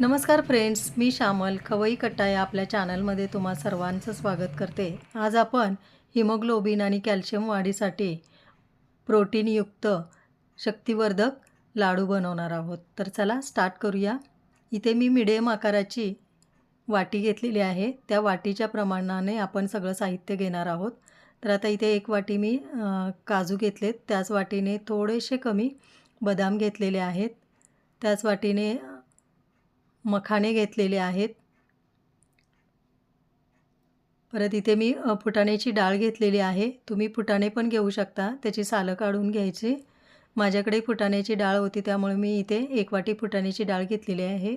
नमस्कार फ्रेंड्स मी श्यामल खवई कट्टा या आपल्या चॅनलमध्ये तुम्हा सर्वांचं स्वागत करते. आज आपण हिमोग्लोबिन आणि कॅल्शियम वाढीसाठी प्रोटीनयुक्त शक्तिवर्धक लाडू बनवणार आहोत. तर चला स्टार्ट करूया. इथे मी मिडियम आकाराची वाटी घेतलेली आहे. त्या वाटीच्या प्रमाणाने आपण सगळं साहित्य घेणार आहोत. तर आता इथे एक वाटी मी काजू घेतलेत. त्याच वाटीने थोडेसे कमी बदाम घेतलेले आहेत. त्याच वाटीने मखाने घेतलेले आहेत. परत इथे मी फुटाण्याची डाळ घेतलेली आहे. तुम्ही फुटाणे पण घेऊ शकता. त्याची सालं काढून घ्यायची. माझ्याकडे फुटाण्याची डाळ होती त्यामुळे मी इथे एक वाटी फुटाण्याची डाळ घेतलेली आहे.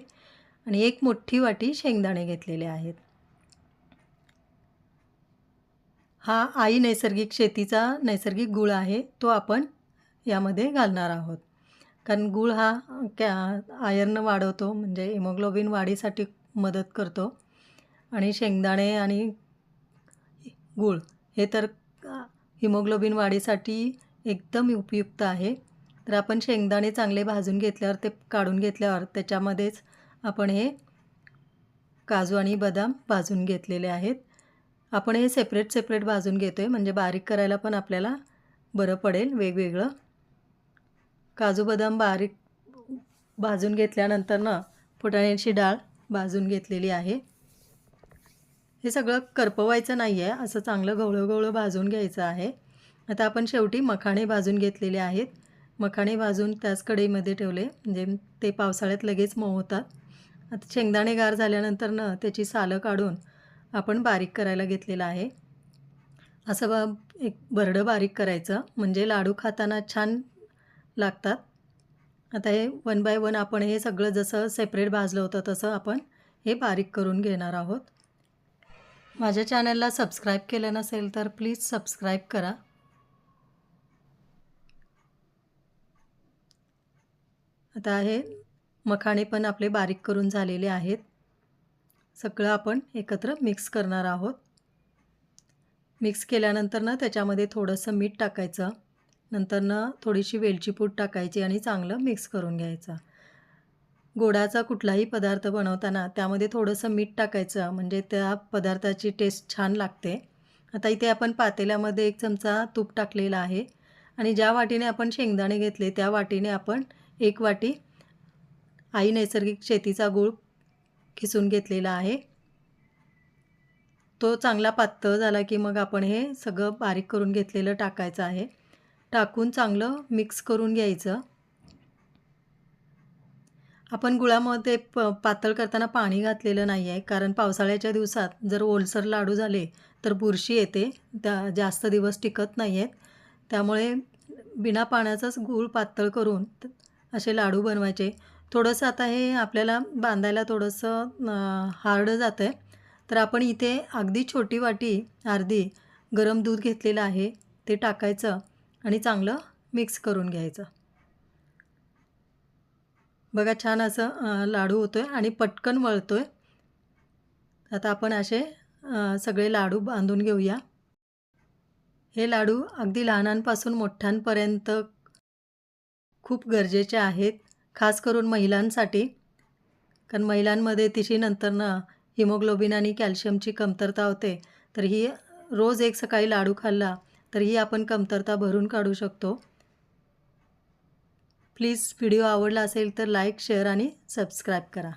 आणि एक मोठी वाटी शेंगदाणे घेतलेले आहेत. हा आई नैसर्गिक शेतीचा नैसर्गिक गुळ आहे तो आपण यामध्ये घालणार आहोत. कारण गूळ हा कॅ आयर्न वाढवतो म्हणजे हिमोग्लोबिन वाढीसाठी मदत करतो. आणि शेंगदाणे आणि गूळ हे तर हिमोग्लोबिन वाढीसाठी एकदम उपयुक्त आहे. तर आपण शेंगदाणे चांगले भाजून घेतल्यावर ते काढून घेतल्यावर त्याच्यामध्येच आपण हे काजू आणि बदाम भाजून घेतलेले आहेत. आपण हे सेपरेट सेपरेट भाजून घेतो आहे म्हणजे बारीक करायला पण आपल्याला बरं पडेल वेगवेगळं. काजू बदाम बारीक भाजून घेतल्यानंतर ना फुटाण्याची डाळ भाजून घेतलेली आहे. हे सगळं करपवायचं नाही आहे असं चांगलं गवळं गवळं भाजून घ्यायचं आहे. आता आपण शेवटी मखाणे भाजून घेतलेले आहेत. मखाणे भाजून त्याच कढईमध्ये ठेवले म्हणजे ते पावसाळ्यात लगेच मऊ होतात. आता शेंगदाणे गार झाल्यानंतर ना त्याची सालं काढून आपण बारीक करायला घेतलेलं आहे. असं बा एक भरडं बारीक करायचं म्हणजे लाडू खाताना छान लागतात. आता हे वन बाय वन आपण हे सगळं जसं सेपरेट भाजलं होतं तसं आपण हे बारीक करून घेणार आहोत. माझ्या चॅनलला सबस्क्राईब केलं नसेल तर प्लीज सबस्क्राईब करा. आता हे मखाणे पण आपले बारीक करून झालेले आहेत. सगळं आपण एकत्र मिक्स करणार आहोत. मिक्स केल्यानंतर ना त्याच्यामध्ये थोडंसं मीठ टाकायचं. नंतरनं थोडीशी वेलची पूड टाकायची आणि चांगलं मिक्स करून घ्यायचं. गोडाचा कुठलाही पदार्थ बनवताना त्यामध्ये थोडंसं मीठ टाकायचं म्हणजे त्या पदार्थाची टेस्ट छान लागते. आता इथे आपण पातेल्यामध्ये एक चमचा तूप टाकलेला आहे आणि ज्या वाटीने आपण शेंगदाणे घेतले त्या वाटीने आपण एक वाटी आई नैसर्गिक शेतीचा गूळ खिसून घेतलेला आहे. तो चांगला पातळ झाला की मग आपण हे सगळं बारीक करून घेतलेलं टाकायचं आहे. टाकून चांगलं मिक्स करून घ्यायचं. आपण गुळामध्ये प पातळ करताना पाणी घातलेलं नाही आहे कारण पावसाळ्याच्या दिवसात जर ओलसर लाडू झाले तर बुरशी येते त्या जास्त दिवस टिकत नाही आहेत त्यामुळे बिना पाण्याचाच गूळ पातळ करून असे लाडू बनवायचे. थोडंसं आता हे आपल्याला बांधायला थोडंसं हार्ड जातं आहे तर आपण इथे अगदी छोटी वाटी अर्धी गरम दूध घेतलेलं आहे ते टाकायचं. आणि चांगलं मिक्स करून घ्यायचं. बघा छान असं लाडू होतो आहे आणि पटकन वळतो आहे आता आपण असे सगळे लाडू बांधून घेऊया. हे लाडू अगदी लहानांपासून मोठ्यांपर्यंत खूप गरजेचे आहेत खास करून महिलांसाठी. कारण महिलांमध्ये तिशीनंतरनं हिमोग्लोबिन आणि कॅल्शियमची कमतरता होते. तर ही रोज एक सकाळी लाडू खाल्ला तर ही आपण कमतरता भरून काढू शकतो. प्लीज व्हिडिओ आवडला असेल तर लाईक शेअर आणि सबस्क्राईब करा.